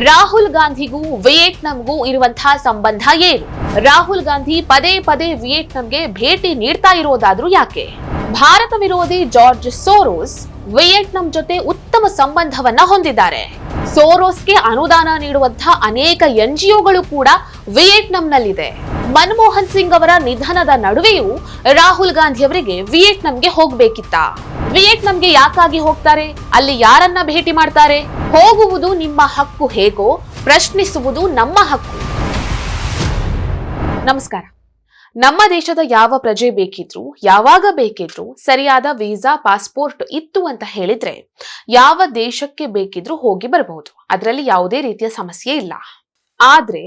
ರಾಹುಲ್ ಗಾಂಧಿಗೂ ವಿಯೆಟ್ನಾಂಗೂ ಇರುವಂತಹ ಸಂಬಂಧ ಏನು? ರಾಹುಲ್ ಗಾಂಧಿ ಪದೇ ಪದೇ ವಿಯೆಟ್ನಾಂಗೆ ಭೇಟಿ ನೀಡ್ತಾ ಇರೋದಾದ್ರೂ ಯಾಕೆ? ಭಾರತ ವಿರೋಧಿ ಜಾರ್ಜ್ ಸೋರೋಸ್ ವಿಯೆಟ್ನಾಂ ಜೊತೆ ಉತ್ತಮ ಸಂಬಂಧವನ್ನ ಹೊಂದಿದ್ದಾರೆ. ಸೋರೋಸ್ಗೆ ಅನುದಾನ ನೀಡುವಂತಹ ಅನೇಕ ಎನ್ಜಿಒಗಳು ಕೂಡ ವಿಯೆಟ್ನಾಂನಲ್ಲಿದೆ. ಮನಮೋಹನ್ ಸಿಂಗ್ ಅವರ ನಿಧನದ ನಡುವೆಯೂ ರಾಹುಲ್ ಗಾಂಧಿ ಅವರಿಗೆ ವಿಯೆಟ್ನಾಂಗೆ ಹೋಗ್ಬೇಕಿತ್ತ. ವಿಯೆಟ್ನಾಂಗೆ ಯಾಕಾಗಿ ಹೋಗ್ತಾರೆ? ಅಲ್ಲಿ ಯಾರನ್ನ ಭೇಟಿ ಮಾಡ್ತಾರೆ? ಹೋಗುವುದು ನಿಮ್ಮ ಹಕ್ಕು ಹೇಗೋ ಪ್ರಶ್ನಿಸುವುದು ನಮ್ಮ ಹಕ್ಕು. ನಮಸ್ಕಾರ. ನಮ್ಮ ದೇಶದ ಯಾವ ಪ್ರಜೆ ಬೇಕಿದ್ರು, ಯಾವಾಗ ಬೇಕಿದ್ರು ಸರಿಯಾದ ವೀಸಾ, ಪಾಸ್ಪೋರ್ಟ್ ಇತ್ತು ಅಂತ ಹೇಳಿದ್ರೆ ಯಾವ ದೇಶಕ್ಕೆ ಬೇಕಿದ್ರೂ ಹೋಗಿ ಬರಬಹುದು ಅದರಲ್ಲಿ ಯಾವುದೇ ರೀತಿಯ ಸಮಸ್ಯೆ ಇಲ್ಲ. ಆದ್ರೆ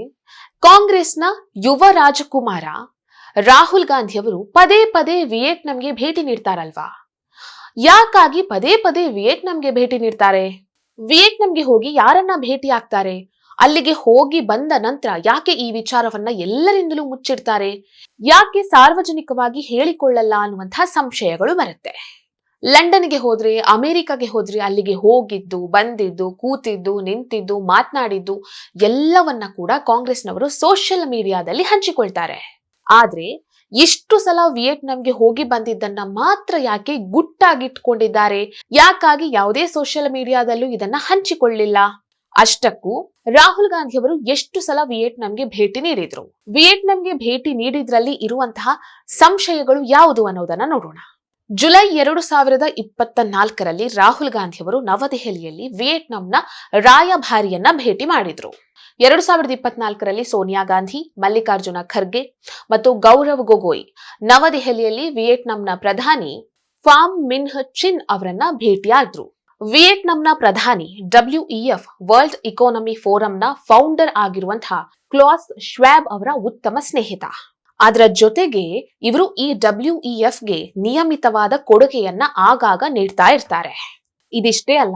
ಕಾಂಗ್ರೆಸ್ನ ಯುವ ರಾಜಕುಮಾರ ರಾಹುಲ್ ಗಾಂಧಿ ಅವರು ಪದೇ ಪದೇ ವಿಯೆಟ್ನಾಂಗೆ ಭೇಟಿ ನೀಡ್ತಾರಲ್ವಾ? ಯಾಕಾಗಿ ಪದೇ ಪದೇ ವಿಯೆಟ್ನಾಂಗೆ ಭೇಟಿ ನೀಡ್ತಾರೆ? ವಿಯೆಟ್ನಾಂಗೆ ಹೋಗಿ ಯಾರನ್ನ ಭೇಟಿ ಆಗ್ತಾರೆ? ಅಲ್ಲಿಗೆ ಹೋಗಿ ಬಂದ ನಂತರ ಯಾಕೆ ಈ ವಿಚಾರವನ್ನ ಎಲ್ಲರಿಂದಲೂ ಮುಚ್ಚಿಡ್ತಾರೆ? ಯಾಕೆ ಸಾರ್ವಜನಿಕವಾಗಿ ಹೇಳಿಕೊಳ್ಳಲ್ಲ ಅನ್ನುವಂತಹ ಸಂಶಯಗಳು ಬರುತ್ತೆ. ಲಂಡನ್ಗೆ ಹೋದ್ರೆ, ಅಮೆರಿಕಾಗೆ ಹೋದ್ರೆ ಅಲ್ಲಿಗೆ ಹೋಗಿದ್ದು, ಬಂದಿದ್ದು, ಕೂತಿದ್ದು, ನಿಂತಿದ್ದು, ಮಾತನಾಡಿದ್ದು ಎಲ್ಲವನ್ನ ಕೂಡ ಕಾಂಗ್ರೆಸ್ನವರು ಸೋಷಿಯಲ್ ಮೀಡಿಯಾದಲ್ಲಿ ಹಂಚಿಕೊಳ್ತಾರೆ. ಆದ್ರೆ ಇಷ್ಟು ಸಲ ವಿಯೆಟ್ನಾಂಗೆ ಹೋಗಿ ಬಂದಿದ್ದನ್ನ ಮಾತ್ರ ಯಾಕೆ ಗುಟ್ಟಾಗಿಟ್ಕೊಂಡಿದ್ದಾರೆ? ಯಾಕಾಗಿ ಯಾವುದೇ ಸೋಷಿಯಲ್ ಮೀಡಿಯಾದಲ್ಲೂ ಇದನ್ನ ಹಂಚಿಕೊಳ್ಳಿಲ್ಲ? ಅಷ್ಟಕ್ಕೂ ರಾಹುಲ್ ಗಾಂಧಿ ಅವರು ಎಷ್ಟು ಸಲ ವಿಯೆಟ್ನಾಂಗೆ ಭೇಟಿ ನೀಡಿದ್ರು? ವಿಯೆಟ್ನಾಂಗೆ ಭೇಟಿ ನೀಡಿದ್ರಲ್ಲಿ ಇರುವಂತಹ ಸಂಶಯಗಳು ಯಾವುದು ಅನ್ನೋದನ್ನ ನೋಡೋಣ. ಜುಲೈ ಎರಡು ಸಾವಿರದ ಇಪ್ಪತ್ತ ನಾಲ್ಕರಲ್ಲಿ ರಾಹುಲ್ ಗಾಂಧಿ ಅವರು ನವದೆಹಲಿಯಲ್ಲಿ ವಿಯೆಟ್ನಾಂನ ರಾಯಭಾರಿಯನ್ನ ಭೇಟಿ ಮಾಡಿದ್ರು. ಎರಡು ಸಾವಿರದ ಇಪ್ಪತ್ನಾಲ್ಕರಲ್ಲಿ ಸೋನಿಯಾ ಗಾಂಧಿ, ಮಲ್ಲಿಕಾರ್ಜುನ ಖರ್ಗೆ ಮತ್ತು ಗೌರವ್ ಗೊಗೋಯ್ ನವದೆಹಲಿಯಲ್ಲಿ ವಿಯೆಟ್ನಾಂನ ಪ್ರಧಾನಿ ಫಾಮ್ ಮಿನ್ಹ್ ಚಿನ್ ಅವರನ್ನ ಭೇಟಿಯಾದ್ರು. ವಿಯೆಟ್ನಾಂನ ಪ್ರಧಾನಿ ಡಬ್ಲ್ಯೂಇಎಫ್ ವರ್ಲ್ಡ್ ಇಕಾನಮಿ ಫೋರಂನ ಫೌಂಡರ್ ಆಗಿರುವಂತಹ ಕ್ಲಾಸ್ ಶ್ವಾಬ್ ಅವರ ಉತ್ತಮ ಸ್ನೇಹಿತ. ಅದರ ಜೊತೆಗೆ ಇವರು ಈ ಡಬ್ಲ್ಯೂಇಎಫ್ಗೆ ನಿಯಮಿತವಾದ ಕೊಡುಗೆಯನ್ನ ಆಗಾಗ ನೀಡ್ತಾ ಇರ್ತಾರೆ. ಇದಿಷ್ಟೇ ಅಲ್ಲ,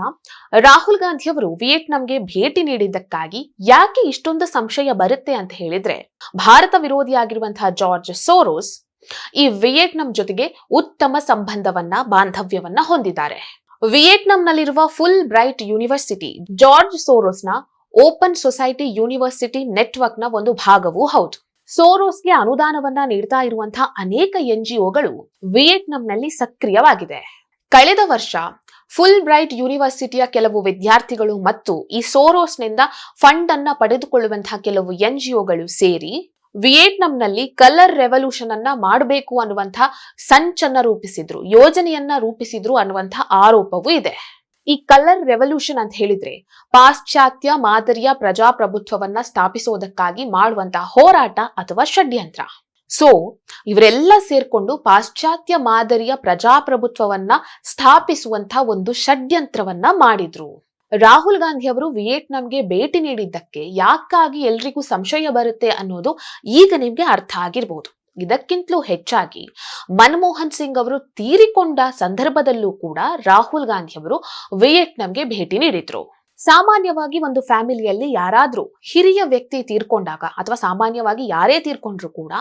ರಾಹುಲ್ ಗಾಂಧಿ ಅವರು ವಿಯೆಟ್ನಾಂಗೆ ಭೇಟಿ ನೀಡಿದ್ದಕ್ಕಾಗಿ ಯಾಕೆ ಇಷ್ಟೊಂದು ಸಂಶಯ ಬರುತ್ತೆ ಅಂತ ಹೇಳಿದ್ರೆ, ಭಾರತ ವಿರೋಧಿಯಾಗಿರುವಂತಹ ಜಾರ್ಜ್ ಸೋರೋಸ್ ಈ ವಿಯೆಟ್ನಾಂ ಜೊತೆಗೆ ಉತ್ತಮ ಸಂಬಂಧವನ್ನ, ಬಾಂಧವ್ಯವನ್ನ ಹೊಂದಿದ್ದಾರೆ. ವಿಯೆಟ್ನಾಂನಲ್ಲಿರುವ ಫುಲ್ ಬ್ರೈಟ್ ಯೂನಿವರ್ಸಿಟಿ, ಜಾರ್ಜ್ ಸೋರೋಸ್ನ ಓಪನ್ ಸೊಸೈಟಿ ಯೂನಿವರ್ಸಿಟಿ ನೆಟ್ವರ್ಕ್ನ ಒಂದು ಭಾಗವೂ ಹೌದು. ಸೋರೋಸ್ಗೆ ಅನುದಾನವನ್ನ ನೀಡ್ತಾ ಇರುವಂತಹ ಅನೇಕ ಎನ್ಜಿಒಗಳು ವಿಯೆಟ್ನಾಂನಲ್ಲಿ ಸಕ್ರಿಯವಾಗಿದೆ. ಕಳೆದ ವರ್ಷ ಫುಲ್ ಬ್ರೈಟ್ ಯೂನಿವರ್ಸಿಟಿಯ ಕೆಲವು ವಿದ್ಯಾರ್ಥಿಗಳು ಮತ್ತು ಈ ಸೋರೋಸ್ನಿಂದ ಫಂಡ್ ಅನ್ನ ಪಡೆದುಕೊಳ್ಳುವಂತಹ ಕೆಲವು ಎನ್ಜಿಒಗಳು ಸೇರಿ ವಿಯೆಟ್ನಾಂನಲ್ಲಿ ಕಲರ್ ರೆವಲ್ಯೂಷನ್ ಅನ್ನ ಮಾಡಬೇಕು ಅನ್ನುವಂಥ ಸಂಚನ್ನ ರೂಪಿಸಿದ್ರು, ಯೋಜನೆಯನ್ನ ರೂಪಿಸಿದ್ರು ಅನ್ನುವಂಥ ಆರೋಪವೂ ಇದೆ. ಈ ಕಲರ್ ರೆವಲ್ಯೂಷನ್ ಅಂತ ಹೇಳಿದ್ರೆ ಪಾಶ್ಚಾತ್ಯ ಮಾದರಿಯ ಪ್ರಜಾಪ್ರಭುತ್ವವನ್ನ ಸ್ಥಾಪಿಸೋದಕ್ಕಾಗಿ ಮಾಡುವಂತಹ ಹೋರಾಟ ಅಥವಾ ಷಡ್ಯಂತ್ರ. ಸೊ ಇವರೆಲ್ಲ ಸೇರ್ಕೊಂಡು ಪಾಶ್ಚಾತ್ಯ ಮಾದರಿಯ ಪ್ರಜಾಪ್ರಭುತ್ವವನ್ನ ಸ್ಥಾಪಿಸುವಂತ ಒಂದು ಷಡ್ಯಂತ್ರವನ್ನ ಮಾಡಿದ್ರು. ರಾಹುಲ್ ಗಾಂಧಿ ಅವರು ವಿಯೆಟ್ನಾಂಗೆ ಭೇಟಿ ನೀಡಿದ್ದಕ್ಕೆ ಯಾಕಾಗಿ ಎಲ್ರಿಗೂ ಸಂಶಯ ಬರುತ್ತೆ ಅನ್ನೋದು ಈಗ ನಿಮ್ಗೆ ಅರ್ಥ ಆಗಿರ್ಬೋದು. ಇದಕ್ಕಿಂತಲೂ ಹೆಚ್ಚಾಗಿ ಮನಮೋಹನ್ ಸಿಂಗ್ ಅವರು ತೀರಿಕೊಂಡ ಸಂದರ್ಭದಲ್ಲೂ ಕೂಡ ರಾಹುಲ್ ಗಾಂಧಿ ಅವರು ವಿಯೆಟ್ನಾಂಗೆ ಭೇಟಿ ನೀಡಿದ್ರು. ಸಾಮಾನ್ಯವಾಗಿ ಒಂದು ಫ್ಯಾಮಿಲಿಯಲ್ಲಿ ಯಾರಾದ್ರೂ ಹಿರಿಯ ವ್ಯಕ್ತಿ ತೀರ್ಕೊಂಡಾಗ ಅಥವಾ ಸಾಮಾನ್ಯವಾಗಿ ಯಾರೇ ತೀರ್ಕೊಂಡ್ರು ಕೂಡ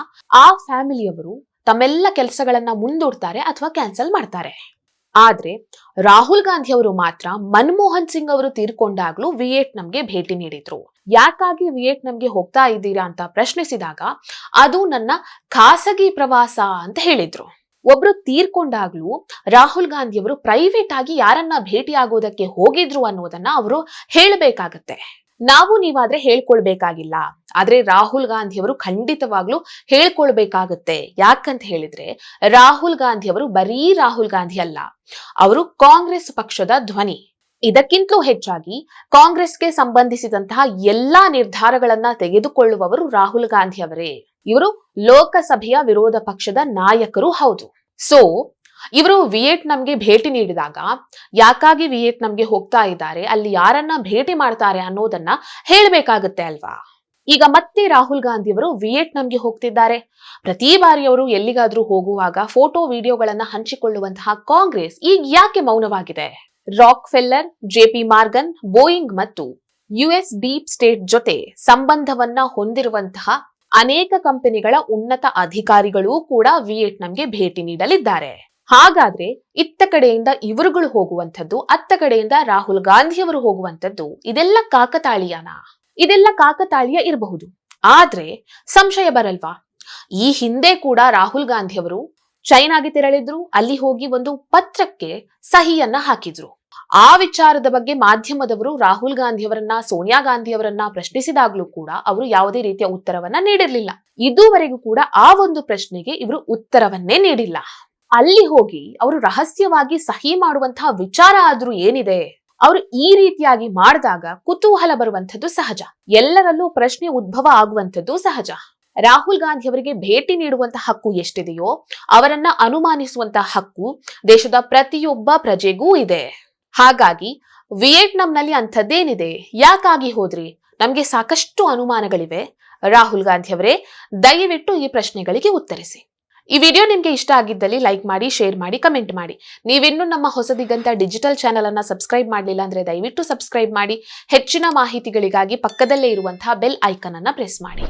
ಆ ಫ್ಯಾಮಿಲಿಯವರು ತಮ್ಮೆಲ್ಲ ಕೆಲಸಗಳನ್ನ ಮುಂದೂಡ್ತಾರೆ ಅಥವಾ ಕ್ಯಾನ್ಸಲ್ ಮಾಡ್ತಾರೆ. ಆದ್ರೆ ರಾಹುಲ್ ಗಾಂಧಿ ಅವರು ಮಾತ್ರ ಮನಮೋಹನ್ ಸಿಂಗ್ ಅವರು ತೀರ್ಕೊಂಡಾಗ್ಲೂ ವಿಯೆಟ್ನಾಂಗೆ ಭೇಟಿ ನೀಡಿದ್ರು. ಯಾಕಾಗಿ ವಿಯೆಟ್ನಾಂಗೆ ಹೋಗ್ತಾ ಇದ್ದೀರಾ ಅಂತ ಪ್ರಶ್ನಿಸಿದಾಗ ಅದು ನನ್ನ ಖಾಸಗಿ ಪ್ರವಾಸ ಅಂತ ಹೇಳಿದ್ರು. ಒಬ್ರು ತೀರ್ಕೊಂಡಾಗ್ಲೂ ರಾಹುಲ್ ಗಾಂಧಿ ಅವರು ಪ್ರೈವೇಟ್ ಆಗಿ ಯಾರನ್ನ ಭೇಟಿ ಆಗೋದಕ್ಕೆ ಹೋಗಿದ್ರು ಅನ್ನೋದನ್ನ ಅವರು ಹೇಳಬೇಕಾಗತ್ತೆ. ನಾವು ನೀವಾದ್ರೆ ಹೇಳ್ಕೊಳ್ಬೇಕಾಗಿಲ್ಲ. ಆದ್ರೆ ರಾಹುಲ್ ಗಾಂಧಿ ಅವರು ಖಂಡಿತವಾಗ್ಲೂ ಹೇಳ್ಕೊಳ್ಬೇಕಾಗುತ್ತೆ. ಯಾಕಂತ ಹೇಳಿದ್ರೆ, ರಾಹುಲ್ ಗಾಂಧಿ ಅವರು ಬರೀ ರಾಹುಲ್ ಗಾಂಧಿ ಅಲ್ಲ, ಅವರು ಕಾಂಗ್ರೆಸ್ ಪಕ್ಷದ ಧ್ವನಿ. ಇದಕ್ಕಿಂತಲೂ ಹೆಚ್ಚಾಗಿ ಕಾಂಗ್ರೆಸ್ಗೆ ಸಂಬಂಧಿಸಿದಂತಹ ಎಲ್ಲಾ ನಿರ್ಧಾರಗಳನ್ನ ತೆಗೆದುಕೊಳ್ಳುವವರು ರಾಹುಲ್ ಗಾಂಧಿ ಅವರೇ. ಇವರು ಲೋಕಸಭೆಯ ವಿರೋಧ ಪಕ್ಷದ ನಾಯಕರು ಹೌದು. ಸೊ ಇವರು ವಿಯೆಟ್ನಾಂಗೆ ಭೇಟಿ ನೀಡಿದಾಗ ಯಾಕಾಗಿ ವಿಯೆಟ್ನಾಂಗೆ ಹೋಗ್ತಾ ಇದ್ದಾರೆ, ಅಲ್ಲಿ ಯಾರನ್ನ ಭೇಟಿ ಮಾಡ್ತಾರೆ ಅನ್ನೋದನ್ನ ಹೇಳಬೇಕಾಗುತ್ತೆ ಅಲ್ವಾ? ಈಗ ಮತ್ತೆ ರಾಹುಲ್ ಗಾಂಧಿ ಅವರು ವಿಯೆಟ್ನಾಂಗೆ ಹೋಗ್ತಿದ್ದಾರೆ. ಪ್ರತಿ ಬಾರಿ ಅವರು ಎಲ್ಲಿಗಾದ್ರೂ ಹೋಗುವಾಗ ಫೋಟೋ, ವಿಡಿಯೋಗಳನ್ನ ಹಂಚಿಕೊಳ್ಳುವಂತಹ ಕಾಂಗ್ರೆಸ್ ಈಗ ಯಾಕೆ ಮೌನವಾಗಿದೆ? Rockefeller JP Morgan, Boeing ಮತ್ತು ಯುಎಸ್ ಡೀಪ್ ಸ್ಟೇಟ್ ಜೊತೆ ಸಂಬಂಧವನ್ನ ಹೊಂದಿರುವಂತಹ ಅನೇಕ ಕಂಪನಿಗಳ ಉನ್ನತ ಅಧಿಕಾರಿಗಳೂ ಕೂಡ ವಿಯೆಟ್ನಾಂಗೆ ಭೇಟಿ ನೀಡಲಿದ್ದಾರೆ. ಹಾಗಾದ್ರೆ ಇತ್ತ ಕಡೆಯಿಂದ ಇವರುಗಳು ಹೋಗುವಂಥದ್ದು, ಅತ್ತ ಕಡೆಯಿಂದ ರಾಹುಲ್ ಗಾಂಧಿಯವರು ಹೋಗುವಂಥದ್ದು, ಇದೆಲ್ಲ ಕಾಕತಾಳೀಯನ? ಇದೆಲ್ಲ ಕಾಕತಾಳೀಯ ಇರಬಹುದು. ಆದ್ರೆ ಸಂಶಯ ಬರಲ್ವಾ? ಈ ಹಿಂದೆ ಕೂಡ ರಾಹುಲ್ ಗಾಂಧಿಯವರು ಚೈನಾಗೆ ತೆರಳಿದ್ರು, ಅಲ್ಲಿ ಹೋಗಿ ಒಂದು ಪತ್ರಕ್ಕೆ ಸಹಿಯನ್ನ ಹಾಕಿದ್ರು. ಆ ವಿಚಾರದ ಬಗ್ಗೆ ಮಾಧ್ಯಮದವರು ರಾಹುಲ್ ಗಾಂಧಿಯವರನ್ನ, ಸೋನಿಯಾ ಗಾಂಧಿಯವರನ್ನ ಪ್ರಶ್ನಿಸಿದಾಗ್ಲೂ ಕೂಡ ಅವರು ಯಾವುದೇ ರೀತಿಯ ಉತ್ತರವನ್ನ ನೀಡಿರ್ಲಿಲ್ಲ. ಇದುವರೆಗೂ ಕೂಡ ಆ ಒಂದು ಪ್ರಶ್ನೆಗೆ ಇವರು ಉತ್ತರವನ್ನೇ ನೀಡಿಲ್ಲ. ಅಲ್ಲಿ ಹೋಗಿ ಅವರು ರಹಸ್ಯವಾಗಿ ಸಹಿ ಮಾಡುವಂತಹ ವಿಚಾರ ಆದ್ರೂ ಏನಿದೆ? ಅವರು ಈ ರೀತಿಯಾಗಿ ಮಾಡಿದಾಗ ಕುತೂಹಲ ಬರುವಂಥದ್ದು ಸಹಜ. ಎಲ್ಲರಲ್ಲೂ ಪ್ರಶ್ನೆ ಉದ್ಭವ ಆಗುವಂಥದ್ದು ಸಹಜ. ರಾಹುಲ್ ಗಾಂಧಿ ಅವರಿಗೆ ಭೇಟಿ ನೀಡುವಂತಹ ಹಕ್ಕು ಎಷ್ಟಿದೆಯೋ, ಅವರನ್ನ ಅನುಮಾನಿಸುವಂತಹ ಹಕ್ಕು ದೇಶದ ಪ್ರತಿಯೊಬ್ಬ ಪ್ರಜೆಗೂ ಇದೆ. ಹಾಗಾಗಿ ವಿಯೆಟ್ನಾಂನಲ್ಲಿ ಅಂಥದ್ದೇನಿದೆ? ಯಾಕಾಗಿ ಹೋದ್ರಿ? ನಮ್ಗೆ ಸಾಕಷ್ಟು ಅನುಮಾನಗಳಿವೆ. ರಾಹುಲ್ ಗಾಂಧಿ ಅವರೇ, ದಯವಿಟ್ಟು ಈ ಪ್ರಶ್ನೆಗಳಿಗೆ ಉತ್ತರಿಸಿ. ಈ ವಿಡಿಯೋ ನಿಮಗೆ ಇಷ್ಟ ಆಗಿದ್ದಲ್ಲಿ ಲೈಕ್ ಮಾಡಿ ಶೇರ್ ಮಾಡಿ ಕಮೆಂಟ್ ಮಾಡಿ. ನೀವಿನ್ನೂ ನಮ್ಮ ಹೊಸದಿಗಂತ ಡಿಜಿಟಲ್ ಚಾನೆಲ್ ಅನ್ನ ಸಬ್ಸ್ಕ್ರೈಬ್ ಮಾಡಲಿಲ್ಲ ಅಂದ್ರೆ ದಯವಿಟ್ಟು ಸಬ್ಸ್ಕ್ರೈಬ್ ಮಾಡಿ. ಹೆಚ್ಚಿನ ಮಾಹಿತಿಗಳಿಗಾಗಿ ಪಕ್ಕದಲ್ಲೇ ಇರುವಂತಹ ಬೆಲ್ ಐಕನ್ ಅನ್ನ ಪ್ರೆಸ್ ಮಾಡಿ.